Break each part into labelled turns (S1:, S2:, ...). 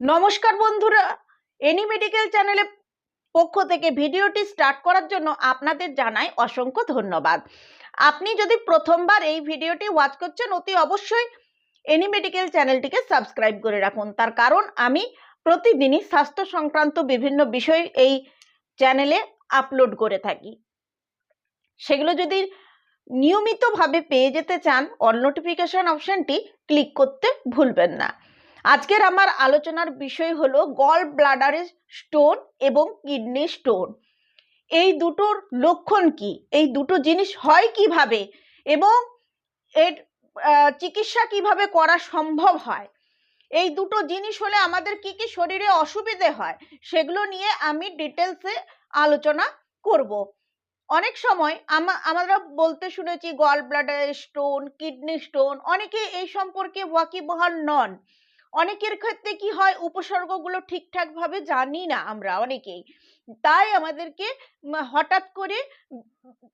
S1: নমস্কার বন্ধুরা any medical চ্যানেলের পক্ষ থেকে ভিডিওটি স্টার্ট করার জন্য আপনাদের জানাই অসংখ্য ধন্যবাদ। আপনি যদি প্রথমবার এই ভিডিওটি ওয়াচ করছেন, অতি অবশ্যই এনি মেডিকেল চ্যানেলটিকে সাবস্ক্রাইব করে রাখুন। তার কারণ, আমি প্রতিদিনই স্বাস্থ্য সংক্রান্ত বিভিন্ন বিষয় এই চ্যানেলে আপলোড করে থাকি। সেগুলো যদি নিয়মিতভাবে পেয়ে যেতে চান অল নোটিফিকেশন অপশানটি ক্লিক করতে ভুলবেন না। আজকের আমার আলোচনার বিষয় হলো গল ব্লাডারের স্টোন এবং কিডনি স্টোন এই দুটোর লক্ষণ কি? এই দুটো জিনিস হয় কীভাবে? এবং এর চিকিৎসা কীভাবে করা সম্ভব হয়? এই দুটো জিনিস হলে আমাদের কি কি শরীরে অসুবিধে হয়? সেগুলো নিয়ে আমি ডিটেলসে আলোচনা করব। অনেক সময় আমা- আমরা বলতে শুনেছি gall bladder stone kidney stone অনেকে এই সম্পর্কে ওয়াকিবহাল নন। অনেকের ক্ষেত্রে কি হয়, উপসর্গগুলো ঠিকঠাক ভাবে জানি না আমরা অনেকেই। তাই আমাদেরকে হঠাৎ করে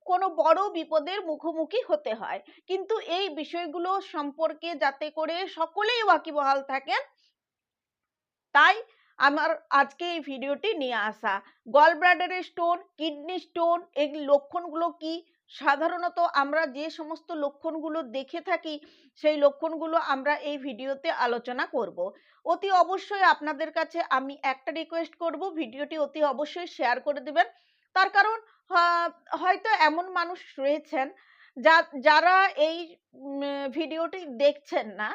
S1: কোনো বড় বিপদের মুখোমুখি হতে হয়। কিন্তু এই বিষয়গুলো সম্পর্কে যাতে করে সকলেই ওয়াকিবহাল থাকেন, তাই আমার আজকে এই ভিডিওটি নিয়ে আসা। গল ব্লাডারের স্টোন কিডনি স্টোন এই লক্ষণগুলো কি? সাধারণত আমরা যে সমস্ত লক্ষণগুলো দেখে থাকি, সেই লক্ষণগুলো আমরা এই ভিডিওতে আলোচনা করব। অতি অবশ্যই আপনাদের কাছে আমি একটা রিকোয়েস্ট করব, ভিডিওটি অতি অবশ্যই শেয়ার করে দিবেন। তার কারণ হয়তো এমন মানুষ রয়েছেন যা, যারা এই ভিডিওটি দেখছেন না,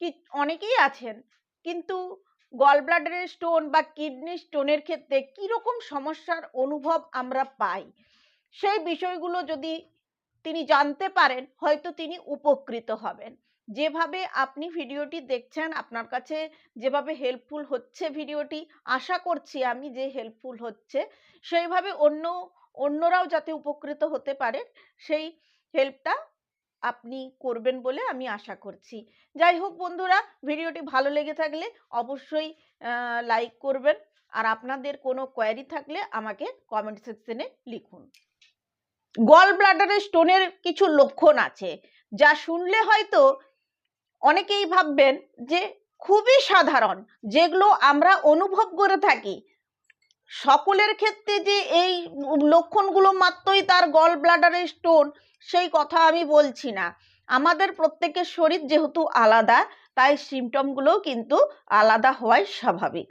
S1: কি, অনেকেই আছেন। কিন্তু গল ব্লাডারের স্টোন বা কিডনি স্টোনের ক্ষেত্রে কীরকম সমস্যার অনুভব আমরা পাই? সেই বিষয়গুলো যদি তিনি জানতে পারেন, হয়তো তিনি উপকৃত হবেন। যেভাবে আপনি ভিডিওটি দেখছেন, আপনার কাছে যেভাবে হেল্পফুল হচ্ছে ভিডিওটি, আশা করছি আমি যে হেল্পফুল হচ্ছে, সেইভাবে অন্য, অন্যরাও যাতে উপকৃত হতে পারে, সেই হেল্পটা আপনি করবেন বলে আমি আশা করছি। যাই হোক বন্ধুরা, ভিডিওটি ভালো লেগে থাকলে অবশ্যই লাইক করবেন। আর আপনাদের কোনো কোয়ারি থাকলে আমাকে কমেন্ট সেকশনে লিখুন। গল ব্লাডারের স্টোনের কিছু লক্ষণ আছে, যা শুনলে হয়তো অনেকেই ভাববেন যে খুবই সাধারণ, যেগুলো আমরা অনুভব করে থাকি। সকলের ক্ষেত্রে যে এই লক্ষণগুলো মাত্রই তার গল ব্লাডারের স্টোন সেই কথা আমি বলছি না। আমাদের প্রত্যেকের শরীর যেহেতু আলাদা, তাই সিমটমগুলোও কিন্তু আলাদা হওয়াই স্বাভাবিক।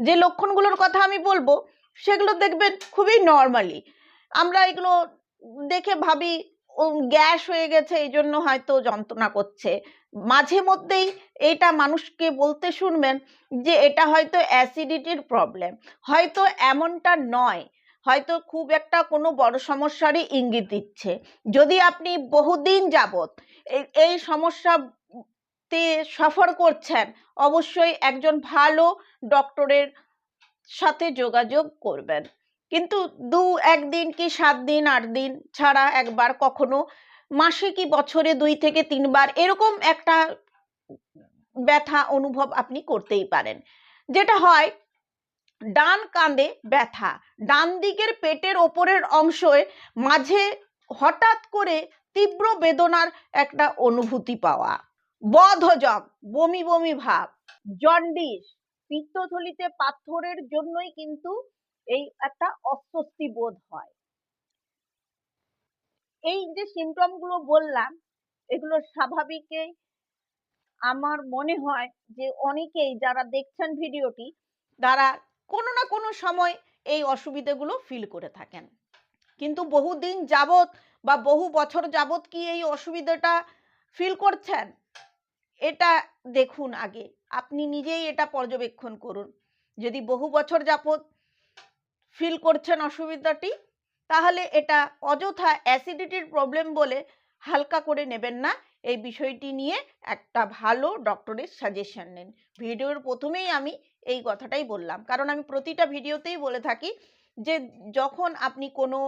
S1: যে লক্ষণগুলোর কথা আমি বলব, সেগুলো দেখবেন খুবই নর্মালি আমরা এগুলো দেখে ভাবি গ্যাস হয়ে গেছে এই জন্য হয়তো যন্ত্রণা করছে। মাঝে মধ্যেই এটা মানুষকে বলতে শুনবেন যে, এটা হয়তো অ্যাসিডিটির প্রবলেম। হয়তো এমনটা নয়, হয়তো খুব একটা কোনো বড় সমস্যারই ইঙ্গিত দিচ্ছে। যদি আপনি বহুদিন যাবত এই- এই সমস্যাতে সফর করছেন, অবশ্যই একজন ভালো ডক্টরের সাথে যোগাযোগ করবেন। কিন্তু দু একদিন কি সাত দিন, আট দিন ছাড়া একবার কখনো? মাসে কি বছরে দুই থেকে তিনবার? এরকম একটা ব্যথা অনুভব আপনি করতেই পারেন। যেটা হয়, ডান কাঁধে ব্যথা, ডান দিকের পেটের ওপরের অংশে মাঝে হঠাৎ করে তীব্র বেদনার একটা অনুভূতি পাওয়া। বদহজম, বমি বমি ভাব, জন্ডিস, পিত্তথলিতে পাথরের জন্যই কিন্তু এই একটা অস্বস্তি বোধ হয়। এই যে সিমটমগুলো বললাম, এগুলো স্বাভাবিকই আমার মনে হয় যে অনেকেই যারা দেখছেন ভিডিওটি, তারা কোনো না কোনো সময় এই অসুবিধেগুলো ফিল করে থাকেন। কিন্তু বহুদিন যাবত বা বহু বছর যাবত কি এই অসুবিধাটা ফিল করছেন? এটা দেখুন আগে। আপনি নিজেই এটা পর্যবেক্ষণ করুন। যদি বহু বছর যাবত ফিল করছেন অসুবিধাটি, তাহলে এটা অযথা অ্যাসিডিটির প্রবলেম বলে হালকা করে নেবেন না। এই বিষয়টি নিয়ে একটা ভালো ডক্টরের সাজেশন নিন। ভিডিওর প্রথমেই আমি এই কথাটাই বললাম। কারণ আমি প্রতিটা ভিডিওতেই বলে থাকি যে, যখন আপনি কোনো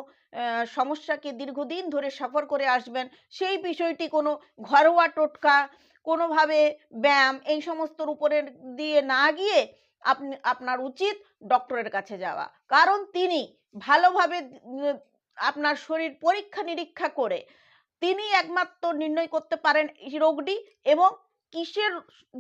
S1: সমস্যাকে দীর্ঘদিন ধরে সফর করে আসবেন, সেই বিষয়টি কোনো ঘরোয়া টোটকা, কোনোভাবে ব্যায়াম, এই সমস্তর উপরে দিয়ে না গিয়ে আপনি, আপনার উচিত ডক্টরের কাছে যাওয়া। কারণ তিনি ভালোভাবে আপনার শরীর পরীক্ষা নিরীক্ষা করে তিনি একমাত্র নির্ণয় করতে পারেন এই রোগটি এবং কিসের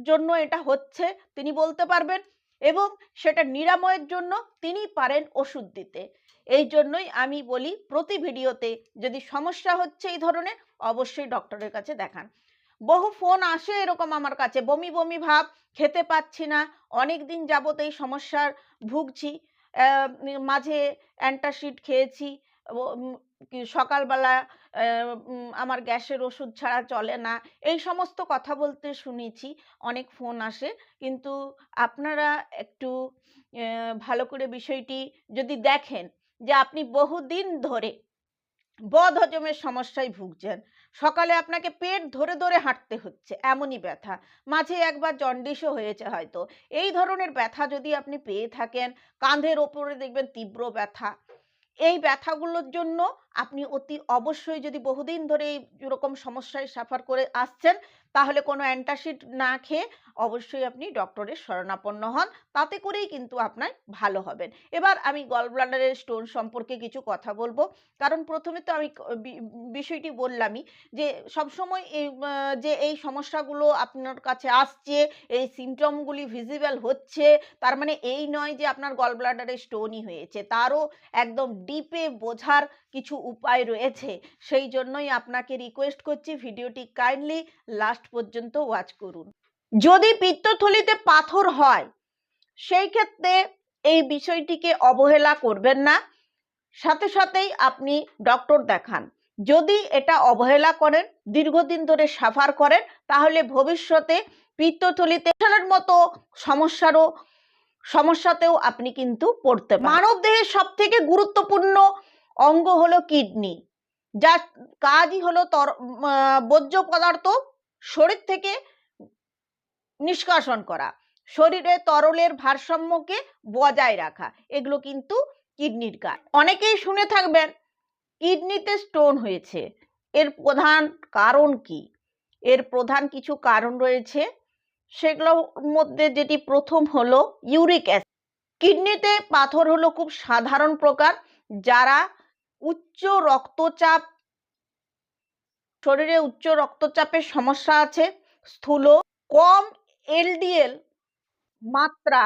S1: জন্য এটা হচ্ছে তিনি বলতে পারবেন এবং সেটা নিরাময়ের জন্য তিনি পারেন ওষুধ দিতে। এই জন্যই আমি বলি প্রতি ভিডিওতে যদি সমস্যা হচ্ছে এই ধরনের, অবশ্যই ডক্টরের কাছে দেখান। বহু ফোন আসে এরকম আমার কাছে। বমি বমি ভাব, খেতে পাচ্ছি না অনেক দিন যাবত এই সমস্যার ভুগছি। মাঝে অ্যান্টাসিড খেয়েছি সকালবেলা আমার গ্যাসের ওষুধ ছাড়া চলে না, এই সমস্ত কথা বলতে শুনেছি, অনেক ফোন আসে। কিন্তু আপনারা একটু ভালো করে বিষয়টি যদি দেখেন যে আপনি বহুদিন ধরে বদ হজমের সমস্যায় ভুগছেন। সকালে আপনাকে পেট ধরে ধরে হাঁটতে হচ্ছে, এমনই ব্যথা। মাঝে একবার জন্ডিসও হয়েছে হয়তো। এই ধরনের ব্যথা যদি আপনি পেয়ে থাকেন, কাঁধের ওপরে দেখবেন তীব্র ব্যথা। এই ব্যথাগুলোর জন্য আপনি অতি অবশ্যই যদি বহুদিন ধরে এই রকম সমস্যায় সাফার করে আসছেন তাহলে কোনো অ্যান্টাসিড না খেয়ে অবশ্যই আপনি ডক্টরের শরণাপন্ন হন। তাতে করেই কিন্তু আপনার ভালো হবেন। এবার আমি গল ব্লাডারের স্টোন সম্পর্কে কিছু কথা বলব। কারণ প্রথমে তো আমি বিষয়টি বললামই যে, সবসময় এই যে এই সমস্যাগুলো আপনার কাছে আসছে, এই সিমটমগুলি ভিজিবল হচ্ছে, তার মানে এই নয় যে আপনার গল ব্লাডারে স্টোনই হয়েছে। তারও একদম ডিপে বোঝার কিছু উপায় রয়েছে। সেই জন্যই আপনাকে রিকোয়েস্ট করছি ভিডিওটি কাইন্ডলি লাস্ট পর্যন্ত ওয়াচ করুন। যদি পিত্তথলিতে পাথর হয়, সেই ক্ষেত্রে এই বিষয়টিকে অবহেলা করবেন না। সাথে সাথেই আপনি ডক্টর দেখান। যদি এটা অবহেলা করেন, দীর্ঘদিন ধরে সাফার করেন, তাহলে ভবিষ্যতে পিত্তথলিতে মতো সমস্যারও, সমস্যাতেও আপনি কিন্তু পড়তে মানব দেহের সব থেকে গুরুত্বপূর্ণ অঙ্গ হলো কিডনি। যার কাজই হলো তর বর্জ্য পদার্থ শরীর থেকে নিষ্কাশন করা। শরীরে তরলের ভারসাম্যকে বজায় রাখা। এগুলো কিন্তু কিডনির কাজ। অনেকেই শুনে থাকবেন, কিডনিতে স্টোন হয়েছে। এর প্রধান কারণ কি? এর প্রধান কিছু কারণ রয়েছে। সেগুলোর মধ্যে যেটি প্রথম হলো ইউরিক অ্যাসিড। কিডনিতে পাথর হলো খুব সাধারণ প্রকার। যারা উচ্চ রক্তচাপ, শরীরে উচ্চ রক্তচাপের সমস্যা আছে, স্থূল, কম এলডিএল মাত্রা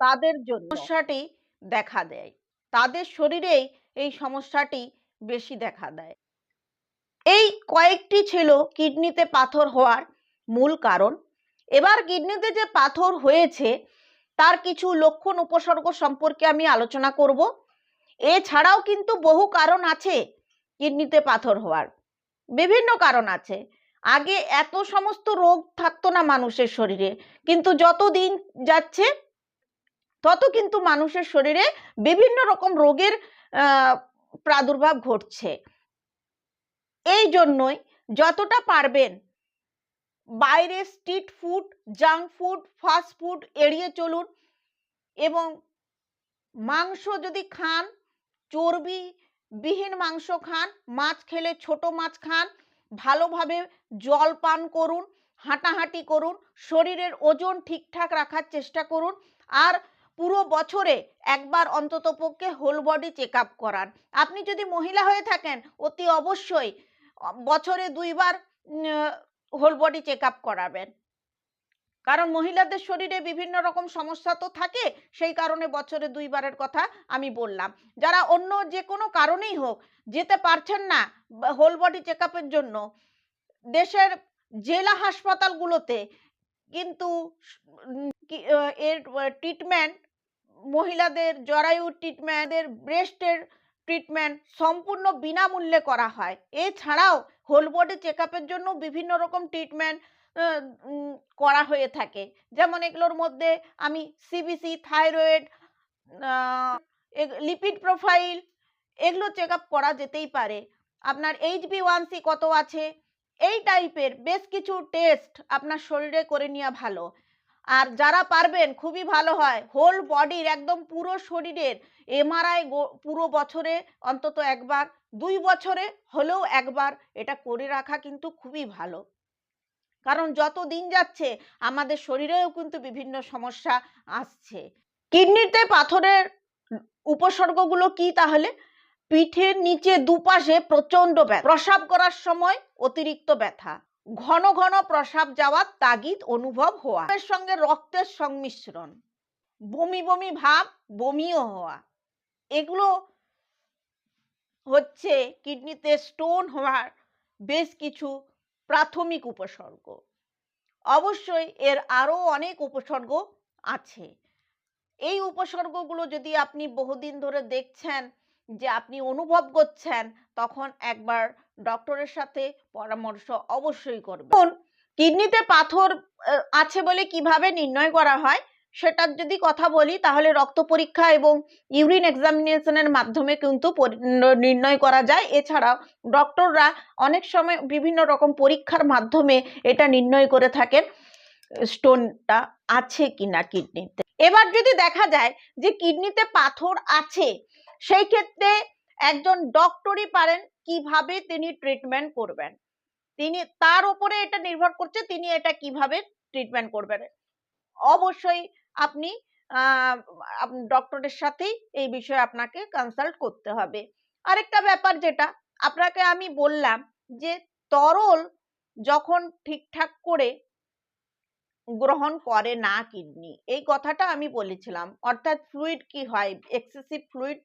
S1: তাদের জন্য সমস্যাটি দেখা দেয়। তাদের শরীরেই এই সমস্যাটি বেশি দেখা দেয়। এই কয়েকটি ছিল কিডনিতে পাথর হওয়ার মূল কারণ। এবার কিডনিতে যে পাথর হয়েছে, তার কিছু লক্ষণ উপসর্গ সম্পর্কে আমি আলোচনা করব। এছাড়াও কিন্তু বহু কারণ আছে কিডনিতে পাথর হওয়ার। বিভিন্ন কারণ আছে। আগে এত সমস্ত রোগ থাকতো না মানুষের শরীরে, কিন্তু যত দিন যাচ্ছে, তত কিন্তু মানুষের শরীরে বিভিন্ন রকম রোগের প্রাদুর্ভাব ঘটছে। এই জন্যই যতটা পারবেন বাইরে street food, junk food, fast food এড়িয়ে চলুন এবং মাংস যদি খান চর্বি বিহীন মাংস খান, মাছ খেলে ছোট মাছ খান, ভালোভাবে জল পান করুন, হাঁটাহাঁটি করুন, শরীরের ওজন ঠিকঠাক রাখার চেষ্টা করুন আর পুরো বছরে একবার অন্তত পক্ষে হোল বডি চেক আপ করান। আপনি যদি মহিলা হয়ে থাকেন, অতি অবশ্যই, বছরে দুইবার হোল বডি চেক আপ করাবেন। কারণ মহিলাদের শরীরে বিভিন্ন রকম সমস্যা তো থাকে, সেই কারণে বছরে দুইবারের কথা আমি বললাম। যারা অন্য যে কোনো কারণেই হোক, যেতে পারছেন না হোল বডি চেক জন্য, দেশের জেলা হাসপাতালগুলোতে কিন্তু এর ট্রিটমেন্ট মহিলাদের জরায়ু ট্রিটমেন্টের ব্রেস্টের ট্রিটমেন্ট সম্পূর্ণ বিনামূল্যে করা হয়। এছাড়াও হোল বডি চেক জন্য বিভিন্ন রকম ট্রিটমেন্ট করা হয়ে থাকে। যেমন এগুলোর মধ্যে আমি সিবিসি থাইরয়েড লিপিড প্রোফাইল এগুলো চেক আপ করা যেতেই পারে। আপনার এইচ বি ওয়ান সি কত আছে? এই টাইপের বেশ কিছু টেস্ট আপনার শরীরে করে নেওয়া ভালো। আর যারা পারবেন, খুবই ভালো হয়। হোল বডির একদম পুরো শরীরের এমআরআই পুরো বছরে, অন্তত একবার, দুই বছরে হলেও একবার এটা করে রাখা কিন্তু খুবই ভালো। কারণ যত দিন যাচ্ছে, আমাদের শরীরেও কিন্তু বিভিন্ন সমস্যা আসছে। কিডনিতে পাথরের উপসর্গগুলো কি তাহলে? পিঠের নিচে দুপাশে প্রচণ্ড ব্যথা। প্রসাব করার সময় অতিরিক্ত ব্যথা। ঘন ঘন প্রসাব যাওয়ার তাগিদ অনুভব হওয়া। সঙ্গে রক্তের সংমিশ্রণ। বমি বমি ভাব বমিও হওয়া। এগুলো হচ্ছে কিডনিতে স্টোন হওয়ার বেশ কিছু প্রাথমিক উপসর্গ। অবশ্যই এর আরও অনেক উপসর্গ আছে। এই উপসর্গগুলো যদি আপনি বহুদিন ধরে দেখছেন, যে আপনি অনুভব করছেন, তখন একবার ডক্টরের সাথে পরামর্শ অবশ্যই করবেন। কিডনিতে পাথর আছে বলে কীভাবে নির্ণয় করা হয়? সেটার যদি কথা বলি, তাহলে রক্ত পরীক্ষা এবং ইউরিন এক্সামিনেশনের মাধ্যমে কিন্তু নির্ণয় করা যায়। এছাড়াও ডক্টররা অনেক সময় বিভিন্ন রকম পরীক্ষার মাধ্যমে এটা নির্ণয় করে থাকেন, স্টোনটা আছে কিনা কিডনিতে। এবার যদি দেখা যায় যে কিডনিতে পাথর আছে, সেই ক্ষেত্রে একজন ডক্টরই পারেন কীভাবে তিনি ট্রিটমেন্ট করবেন। তিনি, তার উপরে এটা নির্ভর করছে তিনি এটা কীভাবে ট্রিটমেন্ট করবেন। অবশ্যই আপনি ডক্টরের সাথেই এই বিষয়ে আপনাকে কনসাল্ট করতে হবে। আরেকটা ব্যাপার যেটা, আপনাকে আমি বললাম যে, তরল যখন ঠিকঠাক করে গ্রহণ করে না কিডনি, এই কথাটা আমি বলেছিলাম। অর্থাৎ ফ্লুইড কি হয়? এক্সেসিভ ফ্লুইড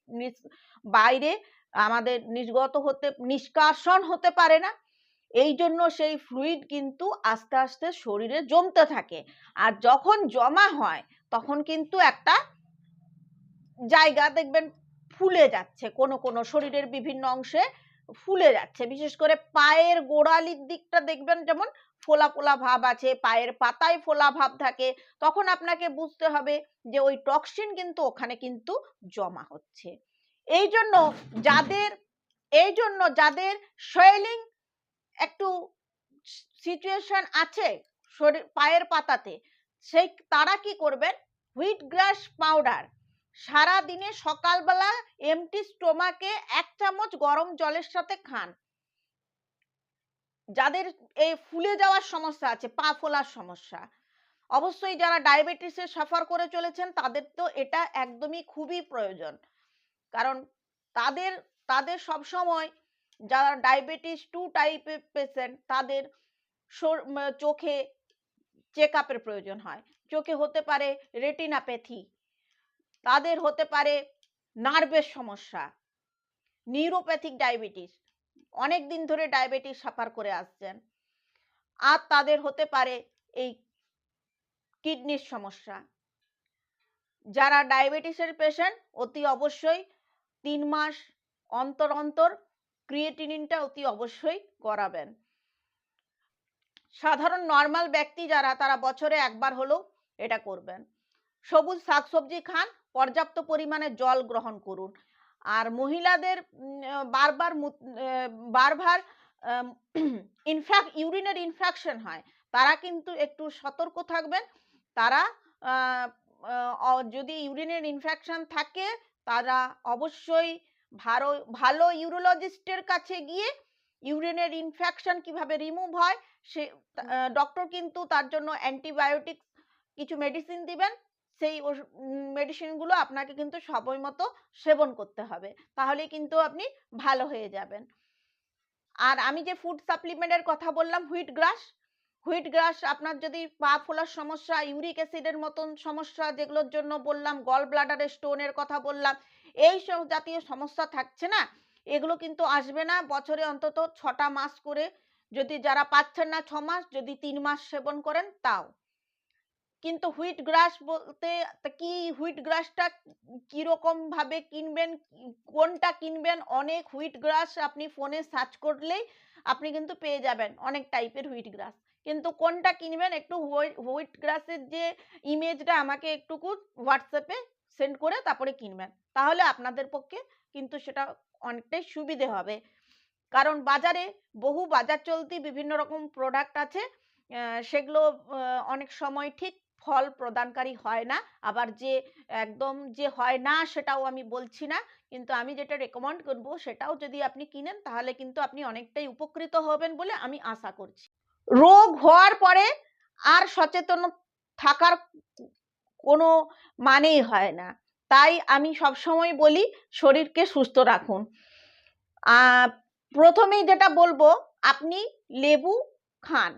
S1: বাইরে আমাদের নির্গত হতে, নিষ্কাশন হতে পারে না। এই জন্য সেই ফ্লুইড কিন্তু আস্তে আস্তে শরীরে জমতে থাকে। আর যখন জমা হয় তখন কিন্তু একটা জায়গা দেখবেন ফুলে যাচ্ছে, কোনো কোনো শরীরের বিভিন্ন অংশে ফুলে যাচ্ছে। বিশেষ করে পায়ের গোড়ালির দিকটা দেখবেন যেমন ফোলা ফোলা ভাব আছে, পায়ের পাতায় ফোলা ভাব থাকে, তখন আপনাকে বুঝতে হবে যে ওই টক্সিন কিন্তু ওখানে কিন্তু জমা হচ্ছে। এই জন্য যাদের, এই জন্য যাদের সোয়েলিং একটু সিচুয়েশন আছে, শরীর, পায়ের পাতাতে সেই তারা কি করবেন? হুইট গ্রাস পাউডার সারা দিনে সকালবেলা এমটি স্টোমাকে এক চামচ গরম জলের সাথে খান। যাদের এই ফুলে যাওয়ার সমস্যা আছে, পা ফোলার সমস্যা। অবশ্যই যারা ডায়াবেটিসের সাফার করে চলেছেন, তাদের তো এটা একদমই খুবই প্রয়োজন। কারণ তাদের তাদের সব সময় যারা ডায়াবেটিস টু টাইপের পেশেন্ট তাদের চোখে চেক আপের প্রয়োজন হয়। চোখে হতে পারে রেটিনাপ্যাথি তাদের হতে পারে নার্ভের সমস্যা নিউরোপ্যাথিক ডায়াবেটিস অনেক দিন ধরে ডায়াবেটিস সাফার করে আসছেন। আর তাদের হতে পারে এই কিডনির সমস্যা। যারা ডায়াবেটিসের পেশেন্ট অতি অবশ্যই তিন মাস অন্তর অন্তর ক্রিয়েটিনিনটা অতি অবশ্যই করাবেন সাধারণ নর্মাল ব্যক্তি যারা, তারা বছরে একবার হলেও এটা করবেন। সবুজ শাকসবজি খান, পর্যাপ্ত পরিমাণে জল গ্রহণ করুন। আর মহিলাদের বারবার বারবার ইনফ্যাক্ট ইউরিনের ইনফেকশন হয়। তারা কিন্তু একটু সতর্ক থাকবেন। তারা যদি ইউরিনের ইনফেকশন থাকে, তারা অবশ্যই ভালো ভালো ইউরোলজিস্টের কাছে গিয়ে ইউরিনের ইনফেকশন কীভাবে রিমুভ হয় সে ডক্টর কিন্তু তার জন্য অ্যান্টিবায়োটিক কিছু মেডিসিন দিবেন সেই মেডিসিনগুলো আপনাকে কিন্তু সময় মতো সেবন করতে হবে তাহলে কিন্তু আপনি ভালো হয়ে যাবেন। আর আমি যে ফুড সাপ্লিমেন্টের কথা বললাম হুইট গ্রাস হুইট গ্রাস আপনার যদি পা ফোলার সমস্যা ইউরিক অ্যাসিডের মতন সমস্যা যেগুলোর জন্য বললাম গল ব্লাডারের স্টোনের কথা বললাম এই সব জাতীয় সমস্যা থাকছে না এগুলো কিন্তু আসবে না বছরে অন্তত ছটা মাস করে যদি যারা পাচ্ছেন না ছ মাস যদি তিন মাস সেবন করেন, তাও। কিন্তু হুইট গ্রাস বলতে কি হুইট গ্রাসটা কীরকম ভাবে কিনবেন, কোনটা কিনবেন, অনেক হুইট গ্রাস আপনি ফোনে সার্চ করলেই আপনি কিন্তু পেয়ে যাবেন অনেক টাইপের হুইট গ্রাস কিন্তু কোনটা কিনবেন, একটু হুইট গ্রাসের যে ইমেজটা আমাকে একটুকু হোয়াটসঅ্যাপে সেন্ড করে তারপরে কিনবেন। তাহলে আপনাদের পক্ষে কিন্তু সেটা অনেকটাই সুবিধে হবে। কারণ বাজারে বহু বাজার চলতি বিভিন্ন রকম প্রোডাক্ট আছে সেগুলো অনেক সময় ঠিক ফল প্রদানকারী হয় না। আবার যে একদম যে হয় না সেটাও আমি বলছি না। কিন্তু আমি যেটা রেকমেন্ড করব সেটাও যদি আপনি কিনেন তাহলে কিন্তু আপনি অনেকটাই উপকৃত হবেন বলে আমি আশা করছি। রোগ হওয়ার পরে আর সচেতন থাকার কোনো মানেই হয় না। তাই আমি সবসময় বলি শরীরকে সুস্থ রাখুন। প্রথমেই যেটা বলব, আপনি লেবু খান।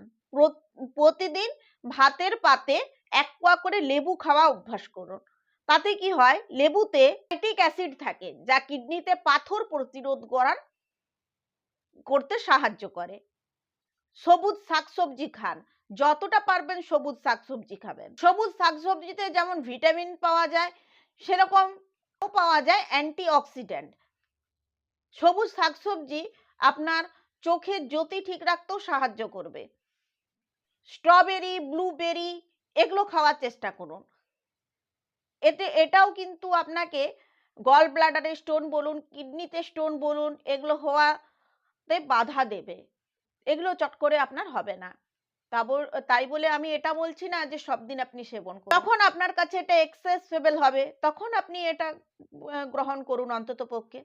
S1: প্রতিদিন ভাতের পাতে এক কোয়া করে লেবু খাওয়া অভ্যাস করুন। তাতে কি হয়? লেবুতে লাইটিক অ্যাসিড থাকে, যা কিডনিতে পাথর প্রতিরোধ করার, করতে সাহায্য করে। সবুজ শাকসবজি খান। যতটা পারবেন সবুজ শাকসবজি খাবেন। সবুজ শাকসবজিতে যেমন ভিটামিন পাওয়া যায়, সেরকম পাওয়া যায় অ্যান্টি অক্সিডেন্ট সবুজ শাকসবজি আপনার চোখের জ্যোতি ঠিক রাখতেও সাহায্য করবে। স্ট্রবেরি ব্লুবেরি এগুলো খাওয়ার চেষ্টা করুন। এতে, এটাও কিন্তু আপনাকে গল ব্লাডারে স্টোন বলুন কিডনিতে স্টোন বলুন, এগুলো হওয়াতে বাধা দেবে। এগুলো চট করে আপনার হবে না। তাই বলে আমি এটা বলছি না যে সব দিন আপনি সেবন করুন। তখন আপনার কাছে এটা এক্সেসেবল হবে, তখন আপনি এটা গ্রহণ করুন অন্তত পক্ষে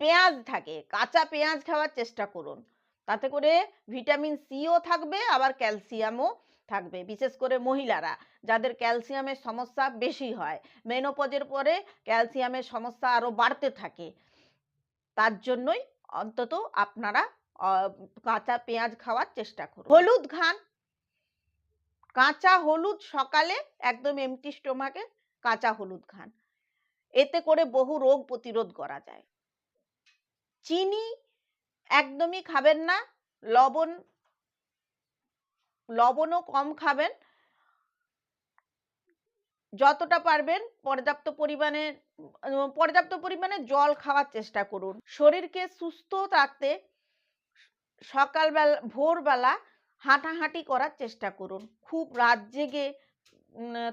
S1: পেঁয়াজ থাকে, কাঁচা পেঁয়াজ খাওয়ার চেষ্টা করুন। তাতে করে ভিটামিন সিও থাকবে, আবার ক্যালসিয়ামও থাকবে, বিশেষ করে মহিলারা যাদের ক্যালসিয়ামের সমস্যা বেশি হয়। মেনোপজের পরে ক্যালসিয়ামের সমস্যা আরও বাড়তে থাকে। তার জন্যই অন্তত আপনারা কাঁচা পেঁয়াজ খাওয়ার চেষ্টা করুন। হলুদ খান। কাঁচা হলুদ সকালে একদম এমটি স্টোমাকে কাঁচা হলুদ খান। এতে করে বহু রোগ প্রতিরোধ করা যায়। চিনি একদমই খাবেন না, লবণ, লবণও কম খাবেন। যতটা পারবেন পর্যাপ্ত পরিমাণে পর্যাপ্ত পরিমাণে জল খাওয়ার চেষ্টা করুন। শরীরকে সুস্থ রাখতে সকালবেলা, ভোরবেলা হাঁটাহাঁটি করার চেষ্টা করুন। খুব রাত জেগে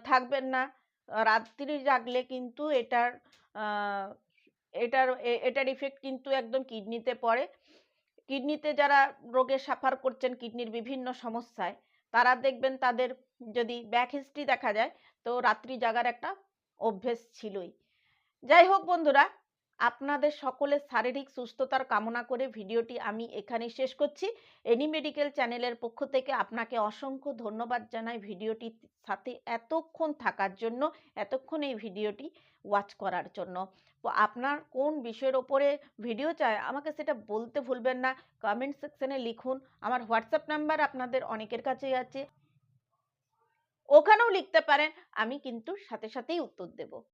S1: থাকবেন না। রাত্রি জাগলে কিন্তু এটার এটার এটার ইফেক্ট কিন্তু একদম কিডনিতে পড়ে। কিডনিতে যারা রোগে সাফার করছেন, কিডনির বিভিন্ন সমস্যায়, তারা দেখবেন তাদের যদি ব্যাক হিস্ট্রি দেখা যায়, তো রাত্রি জাগার একটা অভ্যেস ছিলই। যাই হোক বন্ধুরা আপনাদের সকলের শারীরিক সুস্থতার কামনা করে ভিডিওটি আমি এখানেই শেষ করছি। এনি মেডিকেল চ্যানেলের পক্ষ থেকে আপনাকে অসংখ্য ধন্যবাদ জানাই ভিডিওটির সাথে এতক্ষণ থাকার জন্য, এতক্ষণ এই ভিডিওটি ওয়াচ করার জন্য। আপনার কোন বিষয়ের ওপরে ভিডিও চায় আমাকে সেটা বলতে ভুলবেন না। কমেন্ট সেকশনে লিখুন। আমার হোয়াটসঅ্যাপ নাম্বার আপনাদের অনেকের কাছেই আছে। ওখানেও লিখতে পারেন, আমি কিন্তু সাথে সাথেই উত্তর দেব।